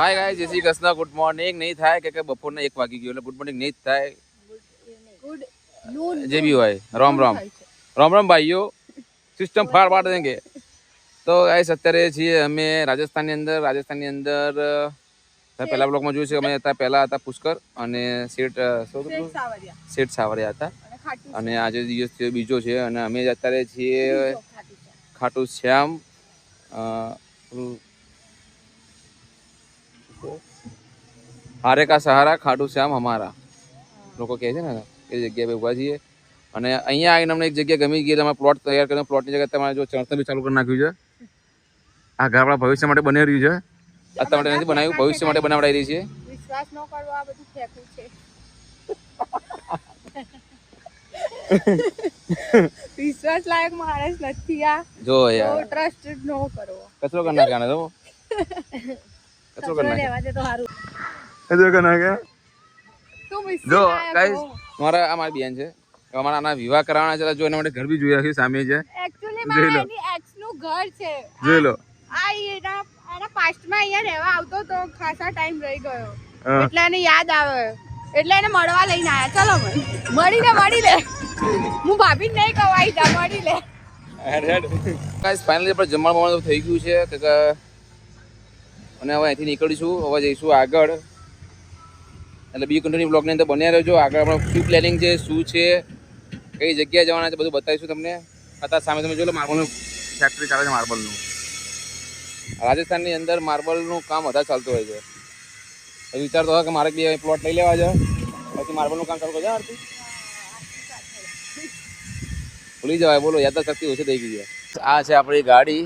હાય ગાય જય Shri Krishna. Good morning નહીં થાય કે બપોરના એક વાગી ગયો એટલે ગુડ મોર્નિંગ નહીં થાય. જે બી હોય. રામ રામ. રામ રામ ભાઈઓ. સિસ્ટમ ફાળ પાડ દેંગે. તો ગાઈસ અત્યારે છીએ અમે રાજસ્થાનની અંદર. રાજસ્થાનની અંદર પહેલા બ્લોકમાં જોયું છે અમે હતા પહેલા હતા પુષ્કર અને શેઠ શેઠ સાવરિયા. હતા. અને આજે દિવસ બીજો છે અને અમે અત્યારે છીએ ખાટું શ્યામ. હારે કા સહારા ખાટુ શ્યામ અમારા લોકો કહે છે ને એ જગ્યાએ ઊભા ઊભા છીએ અને અહીંયા આવીને અમને એક જગ્યા ગમી ગઈ તમારે પ્લોટ તૈયાર કરીને પ્લોટની જગ્યાએ તમારે જો ચણતર બી ચાલુ કરી નાખ્યું છે. આ ઘર આપણા ભવિષ્ય માટે બની રહ્યું છે. અત્યાર માટે નથી બનાવ્યું ભવિષ્ય માટે બનાવડાવી રહી છે. વિશ્વાસ ન કરવો આ બધું ફેંકવું છે. વિશ્વાસ લાયક માણસ નથી આ. જો યાર. ટ્રસ્ટ નો કરો કચરો કરી નાખ્યા તો કચરો કરી કચરો નાખ્યા લેવા દે તો સારું કચરો કરી નાખ્યા જો ગાઈસ મારા આ મારી બેન છે. અમારા આના વિવાહ કરાવવાના છે જો એના માટે ઘર બી જોયા છે સામે છે. જોઈ લો. મારા નું ઘર છે. જોઈ લો. આ એના એના પાસ્ટમાં અહીંયા રહેવા આવતો તો ખાસા ટાઈમ રહી ગયો. એટલે એને યાદ આવે. એટલે એને મળવા લઈને આયા. ચલો મળીને મળી લે. હું ભાભી નહીં જા મળી લે. ગાઈસ ફાઇનલી આપણે જમવાનું થઈ ગયું છે. કે અને હવે અહીંથી નીકળીશું, હવે જઈશું આગળ. એટલે બી કન્ટિન્યુ બ્લોગની અંદર બન્યા રહેજો. આગળ આપણે શું પ્લેનિંગ છે, શું છે, કઈ જગ્યાએ જવાના છે, બધું બતાવીશું તમને. અત્યારે સામે તમે લો, માર્બલનું ફેક્ટરી ચાલે છે માર્બલનું. રાજસ્થાનની અંદર માર્બલનું કામ વધારે ચાલતું હોય છે. તો વિચારતો હોય કે મારે બી પ્લોટ લઈ લેવા છે. પછી માર્બલનું કામ ચાલુ કરજો, આરતી. ભૂલી જવાય, બોલો યાદશક્તિ ઓછી થઈ ગઈ છે. આ છે આપણી ગાડી.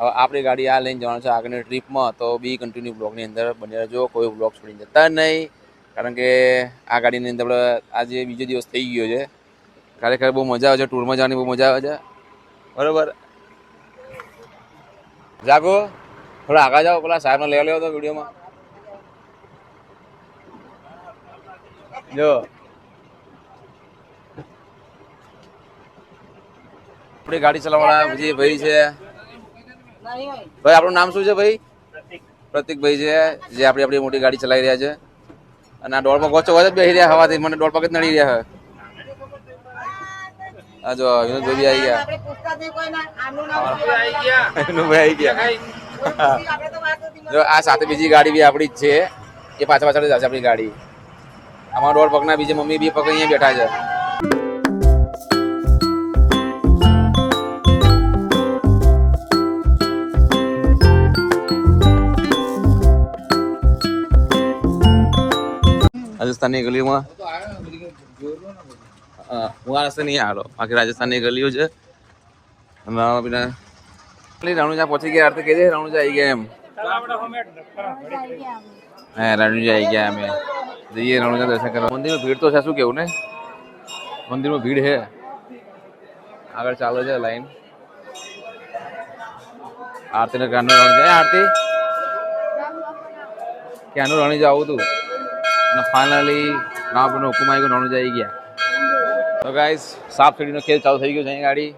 હવે આપણી ગાડી આ લઈને જવાનું છે આગળની ટ્રીપમાં, તો બી કન્ટિન્યુ બ્લોગની અંદર બની રહેજો, કોઈ બ્લોગ છોડી જતા નહીં. કારણ કે આ ગાડીની અંદર આજે બીજો દિવસ થઈ ગયો છે. ખરેખર બહુ મજા આવે છે ટૂરમાં જવાની બહુ મજા આવે છે. બરાબર. જાગો. થોડા આગળ જાઓ, પેલા સાહેબને લેવા લેવો તો વિડીયોમાં. જો. આપણી ગાડી ચલાવવાળા જે ભાઈ છે. ભાઈ આપણું નામ શું છે ભાઈ? પ્રતિકભાઈ છે, જે આપણી આપણી મોટી ગાડી ચલાવી રહ્યા છે. અને આ દોડમાં ગોચો વચ્ચે બેસી રહ્યા હવાથી. મને દોડ પગ જ નડી રહ્યા આ જો વિનોદભાઈ બી આવી ગયા. વિનોદભાઈ આવી ગયા. જો, આ સાથે બીજી ગાડી બી આપણી છે. એ પાછળ પાછળ જ આપણી ગાડી. આમાં દોડ પગના બીજી મમ્મી બી પગ બેઠા છે. રાજસ્થાનની ગલીમાં હું આ રસ્તે નહીં આવેલો બાકી રાજસ્થાનની ગલીઓ છે. અને પેલા રણુજા પહોંચી ગયા. આરતી કહી દે, રણુજા આવી ગયા એમ. હા, રણુજા આવી ગયા અમે જઈએ રણુજા દર્શન કરવા. મંદિરમાં ભીડ તો છે, શું કેવું ને? મંદિરમાં ભીડ છે. આગળ ચાલે છે, લાઈન. આરતીને ક્યાંનું રાણુજા. આરતી? ક્યાંનું રણુજા આવું હતું અને ફાઇનલી રામપુરનો હુકુમ આવી ગયો નોનું આવી ગયા. તો ગાઈસ સાપ સીડીનો ખેલ ચાલુ થઈ ગયો છે ગાડી.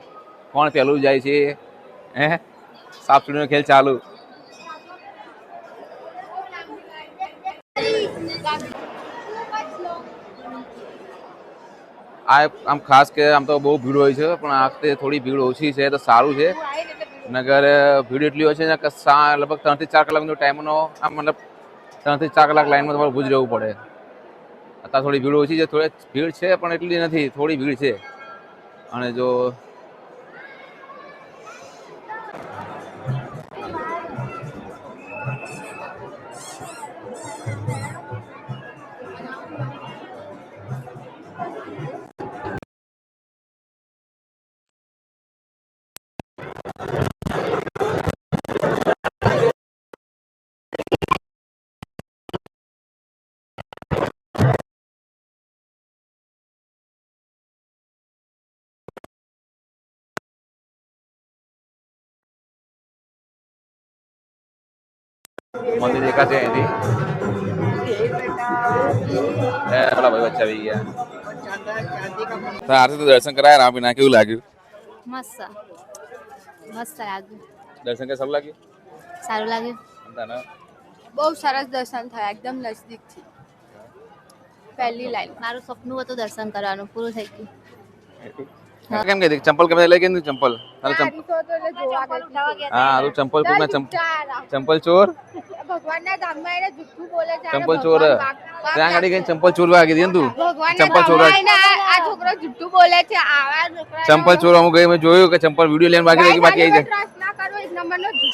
કોણ પહેલું જાય છે? હે? સાપ સીડીનો ખેલ ચાલુ. આ આમ ખાસ કે આમ તો બહુ ભીડ હોય છે, પણ આ વખતે થોડી ભીડ ઓછી છે, તો સારું છે. નગર ભીડ એટલી હોય છે લગભગ ત્રણથી ચાર કલાકનો ટાઈમનો આમ મતલબ ત્રણથી ચાર કલાક લાઈનમાં તમારે ઊભું જ રહેવું પડે. અત્યારે થોડી ભીડ ઓછી છે, થોડી ભીડ છે, પણ એટલી નથી, થોડી ભીડ છે. અને જો મંદિર દેખાશે અહીંથી પેલા ભાઈ વચ્ચે આવી ગયા. આરતી તો દર્શન કરાયા રામપીના કેવું લાગ્યું? મસ્ત. મસ્ત લાગ્યું. દર્શન કે સારું લાગ્યું? સારું લાગ્યું. બહુ સરસ દર્શન થયા એકદમ નજદીકથી પહેલી લાઈન મારું સપનું હતું દર્શન કરવાનું પૂરું થઈ ગયું. કેમ કે ચંપલ કેમ લઈ ગઈ ચંપલ તારે ચંપલ હા તું ચંપલ કોકના ચંપલ ચોર. ભગવાનના ધામમાં એને જુઠ્ઠું બોલે છે. ચંપલ ચોર. ત્યાં ગાડી ગઈ ચંપલ ચોર વાગી હતી ને તું. ચંપલ ચોર આ આ છોકરો જુઠ્ઠું બોલે છે. આવા ચંપલ ચોર અમુક ગઈ મેં જોયું કે ચંપલ વીડિયો લેન બાકી રહી બાકી આવી જાય. એક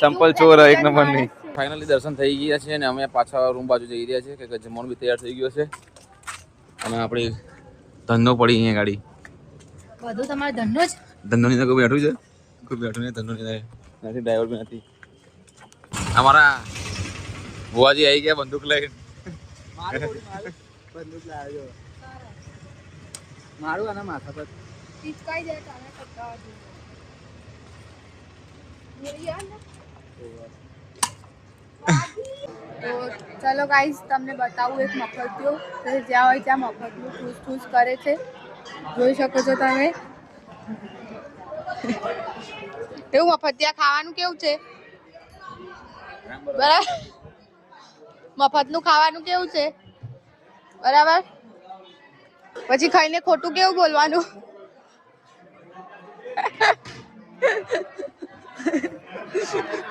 ચંપલ ચોર એક નંબર માણસની છે. ફાઇનલી દર્શન થઈ ગયા છે અને અમે પાછા રૂમ બાજુ જઈ રહ્યા છે કે જમવાનું બી તૈયાર થઈ ગયો છે. અને આપણી ધંધો પડી અહીંયા ગાડી. બધું તમારો ધંધો જ? ધંધો નહીં કોઈ બેઠું છે? કોઈ બેઠું નહીં ધંધો નહીં નથી ડ્રાઈવર બી નથી. અમારા ભુવાજી આવી ગયા બંદૂક લઈને. મારું આના માથા પર. ટીચકાઈ જાય તો આને કરતા જોઈએ. તો ચલો ગાઈસ તમને બતાવું એક મફતિયો જ્યાં હોય ત્યાં મફતનું ખુશ ખુશ કરે છે. જોઈ શકો છો તમે. એવું મફતિયા ખાવાનું કેવું છે? બરાબર. મફતનું ખાવાનું કેવું છે? બરાબર. પછી ખાઈને ખોટું કેવું બોલવાનું?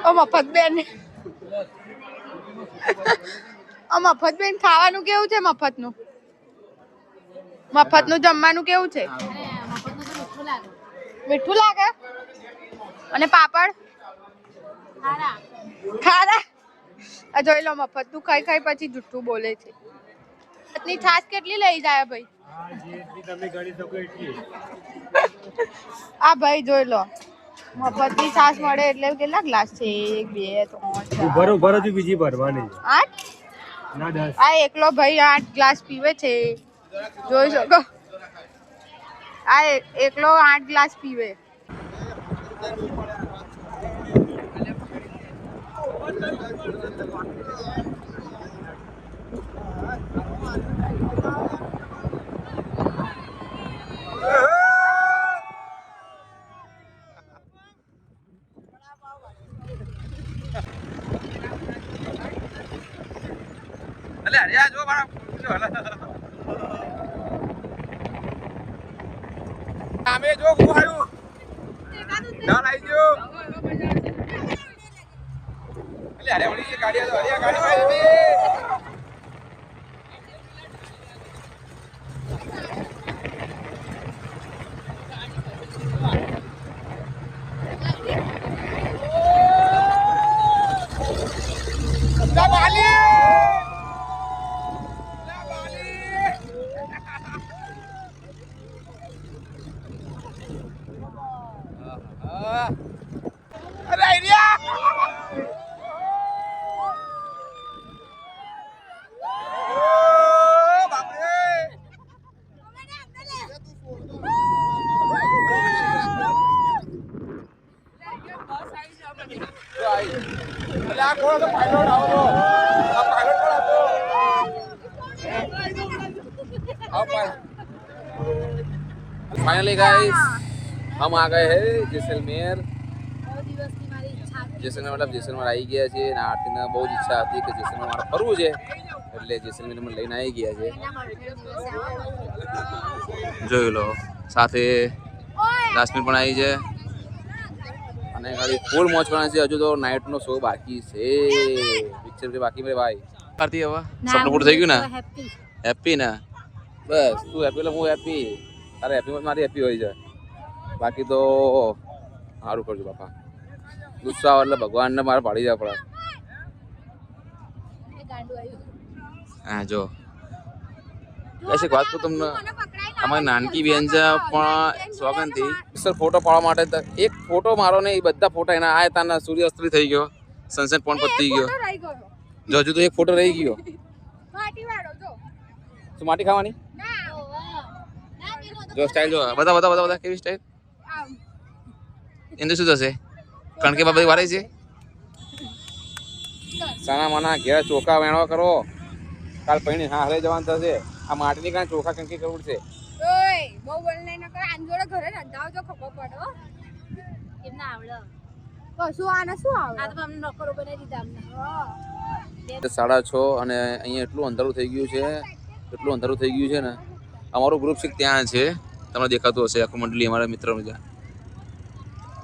ઓ મફત બેન. ઓ મફત બેન, ખાવાનું કેવું છે મફતનું? મફતનું જમવાનું કેવું છે? મીઠું લાગે? અને પાપડ? ખારા. જોઈ લો મફત. તું ખાઈ ખાઈ પછી જુઠ્ઠું બોલે છે. ની છાશ કેટલી લઈ જાય ભાઈ? આ ભાઈ જોઈ લો. મફતની છાશ મળે એટલે કેટલા ગ્લાસ છે? એક બે ત્રણ ભરો ભરો બીજી ભરવાની આઠ? આ એકલો ભાઈ આઠ ગ્લાસ પીવે છે. જોઈ શકો. આ એકલો આઠ ગ્લાસ પીવે. અલ્યા જો મારા આમે જો હું આવ્યું ના લઈ ગયો એટલે હરિયા વળી ગાડી હરિયા ગાડી માં આવી લા બાલી લા બાલી આહા. અરે આઈડિયા ઓ બાપરે અલે આ કોણ હતો પાયલોટ આવો તો આ પાયલોટ કોણ હતો आओ फाइनली गाइस हम आ गए हैं जैसलमेर જૈસલમેર મતલબ જૈસલમેર આવી ગયા છે અને આરતીને બહુ જ ઈચ્છા હતી કે જૈસલમેર મારે ફરવું છે એટલે જૈસલમેર અમે લઈને આવી ગયા છે જોઈ લો સાથે કાશ્મીર પણ આવી છે અને ખાલી ફૂલ મોજ કરવાની છે હજુ તો નાઇટનો શો બાકી છે પિક્ચર જે બાકી મેરે ભાઈ આરતી હવે સપનું પૂરું થઈ ગયું ને હેપી હેપી ને બસ તું હેપી એટલે હું હેપી તારે હેપીમાં મારી હેપી હોય છે. બાકી તો સારું કરજો બાપા. ગુસ્સા આવે એટલે ભગવાનને મારે પાડી જાય પડે હા જો. પછી એક વાત તો તમને અમારી નાનકી બેન છે પણ સોગનથી સર ફોટો પાડવા માટે એક ફોટો મારો ને એ બધા ફોટા એના આ તાના સૂર્યાસ્ત થઈ ગયો. સનસેટ પોઈન્ટ પતી ગયો. જો હજુ તો એક ફોટો રહી ગયો. માટી ખાવાની? જો સ્ટાઇલ જો બધા બધા બધા બધા કેવી સ્ટાઈલ એનું શું થશે? કારણ કે બાબા વારે છે. સાના માના ઘેર ચોખા વેણવા કરો. કાલ પૈણી હા હરે જવાનું થશે. આ માટીની કાંઈ ચોખા કંકી કરવું છે ઓય બહુ આન ખબર પડે. આવડે? કશું શું આવે આ તો અમને નોકરો બનાવી દીધા અમને. સાડા છ અને અહીંયા એટલું અંધારું થઈ ગયું છે. એટલું અંધારું થઈ ગયું છે ને. અમારું ગ્રુપ છે ત્યાં છે. તમને દેખાતું હશે આખું મંડળી અમારા મિત્રો ત્યાં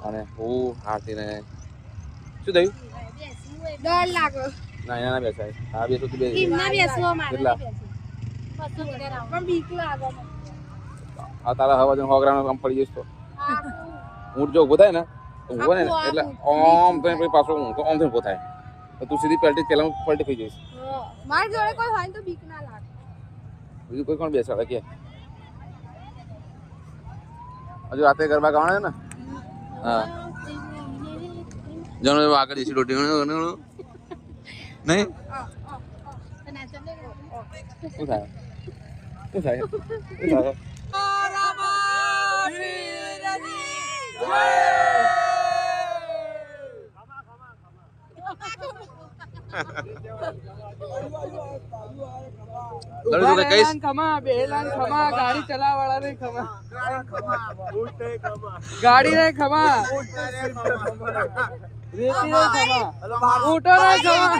અને હું હાથીને શું થયું? ડર લાગે ના ના બેસાય. હા બેસો તું બે ના બેસવો મારે કેટલા? પણ બીક લાગે આ તારા હવા હોગરાનો કામ પડી જઈશ તો. ઊંટ જો ઊભો થાય ને તો ઊભો ને એટલે ઓમ તો પછી પાછો ઊંઘ ઓમ થાય. તો તું સીધી પલટી પેલા પલટી થઈ જઈશ. મારી જોડે કોઈ હોય તો બીક ના લાગે. બીજું કોઈ કોણ બેસાડે કે? હજુ રાતે ગરબા ગાવાના ને? હા. જણો આગળ જઈશું રોટી નહીં? શું થાય? શું થાય? શું થાય? ખમા બેલાન ખમા, ગાડી ચલાવવાળા ને ખમા. ગાડી ને ખમા રેતી ને ખમા ઊંટો ને ખમા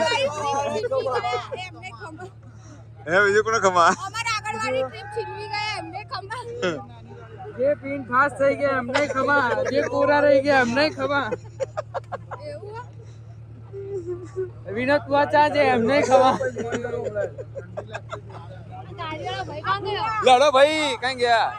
હે બીજું કોને ખમા અમારા આગળવાળી ટ્રીપ છીનવી ગયા એમને ખબર જે પીન ફાસ થઈ ગયા એમને ખમા જે કોરા રહી ગયા એમને ખમા વિનોદ વાચા છે એમને ખમા ગાડીવાળો ભાઈ કાં ગયો લડો ભાઈ કઈ ગયા?